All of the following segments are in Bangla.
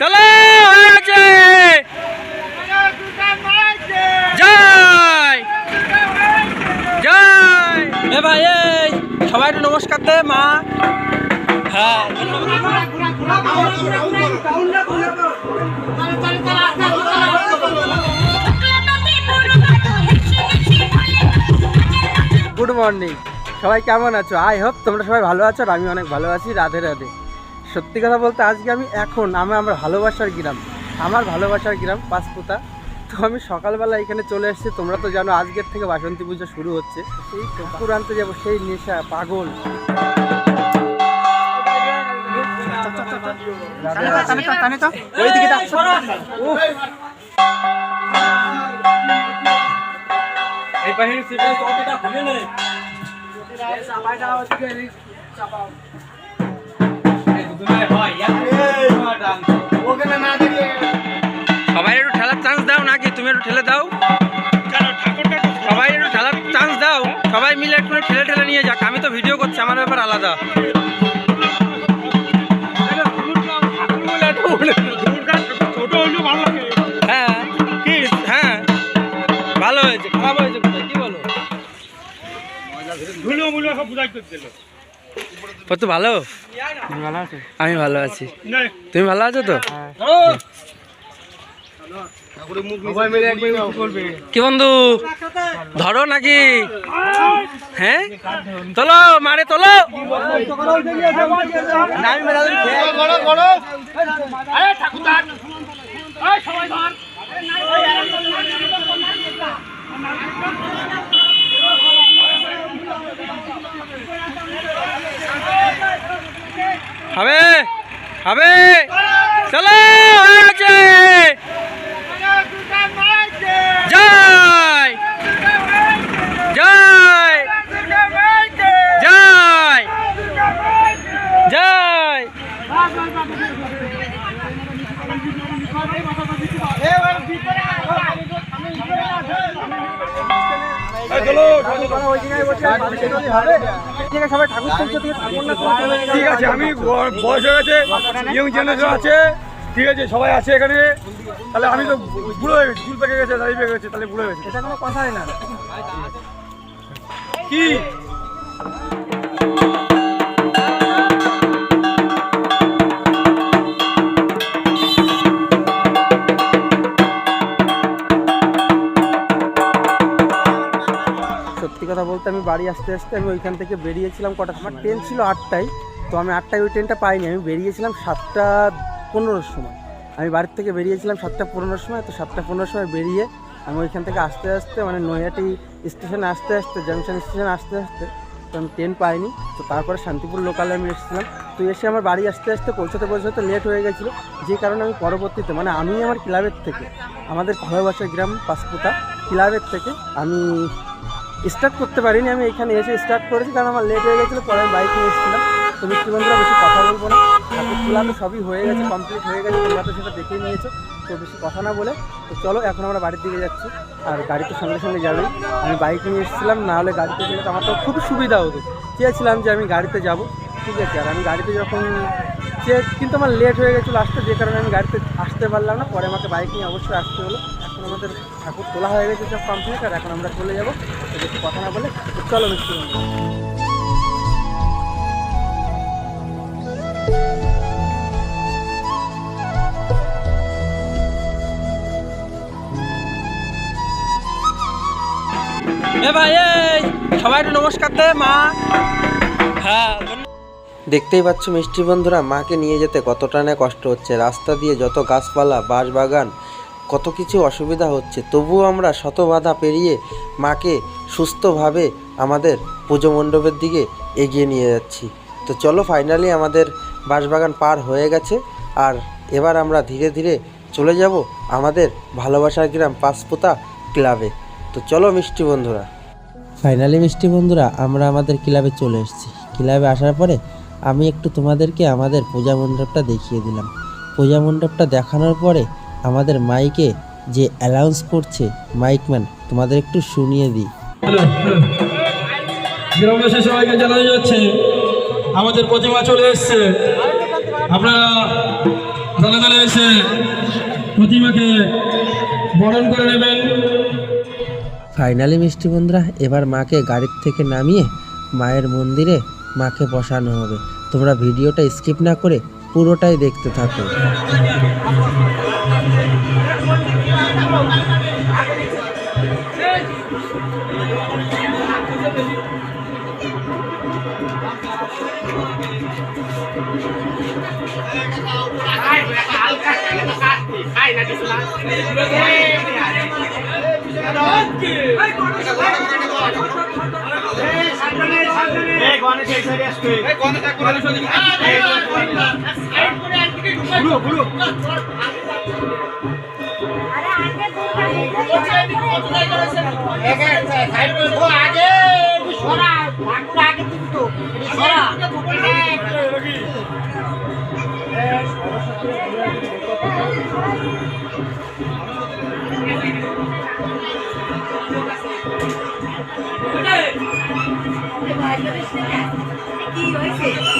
চলো গেছে জয় জয় এ ভাই এই সবাই নমস্কার দে মা। হ্যাঁ মর্নিং সবাই কেমন আছো? আই হোপ তোমরা সবাই ভালো আছো আর আমি অনেক ভালো আছি, রাধে রাধে। সত্যি কথা বলতে আজকে আমি এখন আমি আমার ভালোবাসার গ্রাম, আমার ভালোবাসার গ্রাম পাঁচপুতা। তো আমি সকালবেলা এখানে চলে এসেছি, তোমরা তো জানো আজকের থেকে বাসন্তী পুজো শুরু হচ্ছে। সেই ঠাকুর আনতে যাব, সেই নেশা, পাগল। এই বাহিনী সিরিয়াস অটোটা খুলে নে সবাই একটু ঠেলার চান্স দাও নাকি? তুমি একটু ঠেলে দাও। সবাই একটু ঠেলার চান্স দাও। সবাই মিলে একটু ঠেলে ঠেলে নিয়ে যাক। আমি তো ভিডিও করছি, আমার ব্যাপার আলাদা। কত ভালো? আমি ভালো আছি। তুমি ভালো আছো তো? কি বন্ধু? ধরো নাকি? হ্যাঁ? তোলো মারে তোলো। হবে হবে। চলো হয়ে জয় জয় জয় জয় সবাই ঠাকুর তুলছে তুমি ঠাকুর না তুলে ঠিক আছে? আমি বয়স হয়ে গেছে ইয়ং জেনারেশন আছে ঠিক আছে সবাই আছে এখানে। তাহলে আমি তো বুড়ো হয়ে গেছি চুল পেকে গেছে দাঁড়িয়ে পেকে গেছে তাহলে বুড়ো হয়ে গেছে। এটা কোনো কথাই না। কি? বাড়ি আসতে আসতে আমি ওইখান থেকে বেরিয়েছিলাম কটা আমার ট্রেন ছিল আটটায় তো আমি আটটায় ওই ট্রেনটা পাইনি। আমি বেরিয়েছিলাম সাতটা পনেরোর সময়। আমি বাড়ির থেকে বেরিয়েছিলাম সাতটা পনেরোর সময় তো সাতটা পনেরোর সময় বেরিয়ে আমি ওইখান থেকে আসতে আসতে মানে নৈহাটি স্টেশনে আসতে আসতে জাংশন স্টেশনে আসতে আসতে তো আমি ট্রেন পাইনি। তো তারপরে শান্তিপুর লোকালে আমি এসেছিলাম। তো এসে আমার বাড়ি আসতে আসতে পৌঁছাতে পৌঁছাতে লেট হয়ে গেছিল। যে কারণে আমি পরবর্তীতে মানে আমি আমার ক্লাবের থেকে আমাদের ভালোবাসার গ্রাম পাসপুতা ক্লাবের থেকে আমি স্টার্ট করতে পারিনি, আমি এখানে এসে স্টার্ট করেছি কারণ আমার লেট হয়ে গেছিল, পরে আমি বাইক নিয়ে এসেছিলাম। তো বন্ধুরা বেশি কথা বলব না। ঠাকুর তোলা তো সবই হয়ে গেছে কমপ্লিট হয়ে গেছে, তোমরা তো সেটা দেখেই নিয়েছো। তো বেশি কথা না বলে, তো চলো এখন আমরা বাড়ির দিকে যাচ্ছি। আর গাড়ি তো সঙ্গে সঙ্গে যাবেই আমি বাইক নিয়ে এসেছিলাম, না হলে গাড়িতে গেলে তো আমার তো খুবই সুবিধা হতো। চেয়েছিলাম যে আমি গাড়িতে যাব, ঠিক আছে? আর আমি গাড়িতে যখন চেয়ে কিন্তু আমার লেট হয়ে গেছিল আসতে, যে কারণে আমি গাড়িতে আসতে পারলাম না। পরে আমাকে বাইক নিয়ে অবশ্যই আসতে হলো। এখন আমাদের ঠাকুর তোলা হয়ে গেছে সব কমপ্লিট আর এখন আমরা চলে যাব। বেশি কথা না বলে চলো মিষ্টি সবাই নমস্কার হ্যাঁ দেখতেই পাচ্ছ মিষ্টি বন্ধুরা, মাকে নিয়ে যেতে কতটা না কষ্ট হচ্ছে। রাস্তা দিয়ে যত গাছপালা বাঁশ বাগান কত কিছু অসুবিধা হচ্ছে। তবুও আমরা শত বাধা পেরিয়ে মাকে সুস্থভাবে আমাদের পুজো মণ্ডপের দিকে এগিয়ে নিয়ে যাচ্ছি। তো চলো ফাইনালি আমাদের বাঁশবাগান পার হয়ে গেছে আর এবার আমরা ধীরে ধীরে চলে যাব আমাদের ভালোবাসার গ্রাম পাঁচপুতা ক্লাবে। তো চলো মিষ্টি বন্ধুরা। ফাইনালি মিষ্টি বন্ধুরা, আমরা আমাদের ক্লাবে চলে এসেছি। ক্লাবে আসার পরে আমি একটু তোমাদেরকে আমাদের পূজা মণ্ডপটা দেখিয়ে দিলাম। পূজা মণ্ডপটা দেখানোর পরে আমাদের মাইকে যে অ্যালাউন্স করছে মাইকম্যান তোমাদের একটু শুনিয়ে দিই। সবাইকে জানানো যাচ্ছে, আমাদের প্রতিমা চলে এসছে। আপনারা দলে দলে এসে প্রতিমাকে বরণ করে নেবেন। ফাইনালি মিষ্টি বন্ধুরা, এবার মাকে গাড়ির থেকে নামিয়ে মায়ের মন্দিরে মাকে বসানো হবে। তোমরা ভিডিওটা স্কিপ না করে পুরোটাই দেখতে থাকো। আগে সরা আগে কিন্তু সরা কি হয়েছে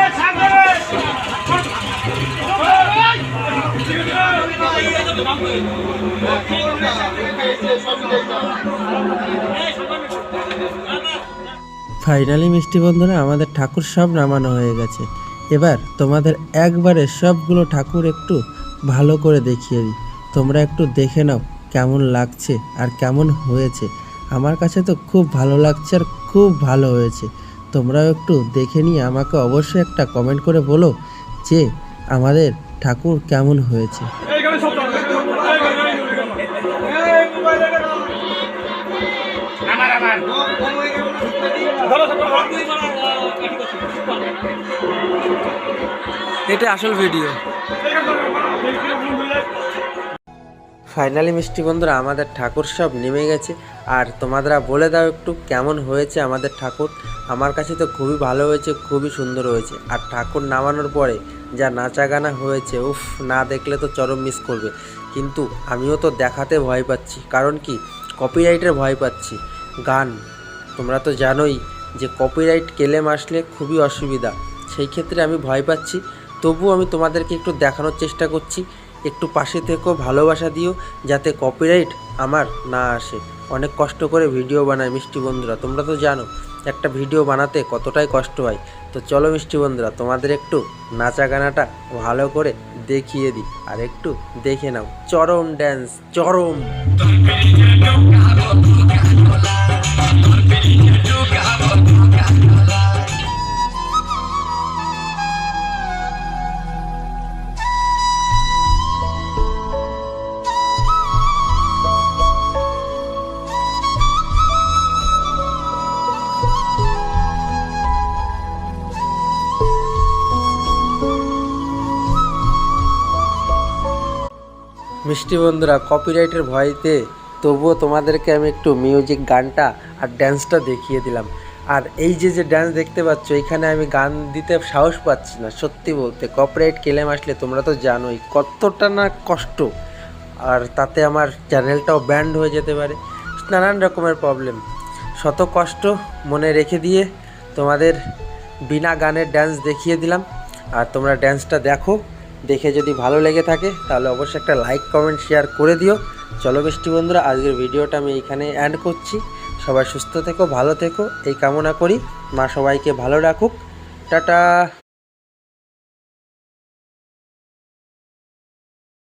ফাইনালি মিষ্টি বন্ধুরা আমাদের ঠাকুর সব নামানো হয়ে গেছে। এবার তোমাদের একবারে সবগুলো ঠাকুর একটু ভালো করে দেখিয়ে দিই। তোমরা একটু দেখে নাও কেমন লাগছে আর কেমন হয়েছে। আমার কাছে তো খুব ভালো লাগছে আর খুব ভালো হয়েছে। তোমরাও একটু দেখে নিয়ে আমাকে অবশ্যই একটা কমেন্ট করে বলো যে আমাদের ঠাকুর কেমন হয়েছে। এইখানে সব এটা আসল ভিডিও। ফাইনালি মিষ্টি বন্ধুরা, আমাদের ঠাকুর সব নেমে গেছে। আর তোমাদেরা বলে দাও একটু কেমন হয়েছে আমাদের ঠাকুর। আমার কাছে তো খুবই ভালো হয়েছে, খুবই সুন্দর হয়েছে। আর ঠাকুর নামানোর পরে যা নাচা গানা হয়েছে, উফ, না দেখলে তো চরম মিস করবে। কিন্তু আমিও তো দেখাতে ভয় পাচ্ছি। কারণ কি? কপিরাইটের ভয় পাচ্ছি। গান, তোমরা তো জানোই যে কপিরাইট ক্লেম আসলে খুবই অসুবিধা। সেই ক্ষেত্রে আমি ভয় পাচ্ছি। তবুও আমি তোমাদেরকে একটু দেখানোর চেষ্টা করছি। একটু পাশে থেকেও ভালোবাসা দিও, যাতে কপিরাইট আমার না আসে। অনেক কষ্ট করে ভিডিও বানায় মিষ্টি বন্ধুরা। তোমরা তো জানো, একটা ভিডিও বানাতে কতটাই কষ্ট হয়। তো চলো মিষ্টি বন্ধুরা, তোমাদের একটু নাচা গানাটা ভালো করে দেখিয়ে দিই। আর একটু দেখে নাও। চরম ড্যান্স চরম। মিষ্টি বন্ধুরা কপিরাইটের ভয়তে তবুও তোমাদেরকে আমি একটু মিউজিক গানটা আর ড্যান্সটা দেখিয়ে দিলাম। আর এই যে যে ড্যান্স দেখতে পাচ্ছ, এখানে আমি গান দিতে সাহস পাচ্ছি না, সত্যি বলতে। কপিরাইট কেলেম আসলে তোমরা তো জানোই, কতটা না কষ্ট। আর তাতে আমার চ্যানেলটাও ব্যান্ড হয়ে যেতে পারে। নানান রকমের প্রবলেম শত কষ্ট মনে রেখে দিয়ে তোমাদের বিনা গানের ড্যান্স দেখিয়ে দিলাম। আর তোমরা ড্যান্সটা দেখো। দেখে যদি ভালো লেগে থাকে, তাহলে অবশ্যই একটা লাইক কমেন্ট শেয়ার করে দিও। চলো মিষ্টি বন্ধুরা, আজকের ভিডিওটা আমি এইখানে অ্যান্ড করছি। সবাই সুস্থ থেকো, ভালো থেকো, এই কামনা করি। মা সবাইকে ভালো রাখুক। টাটা!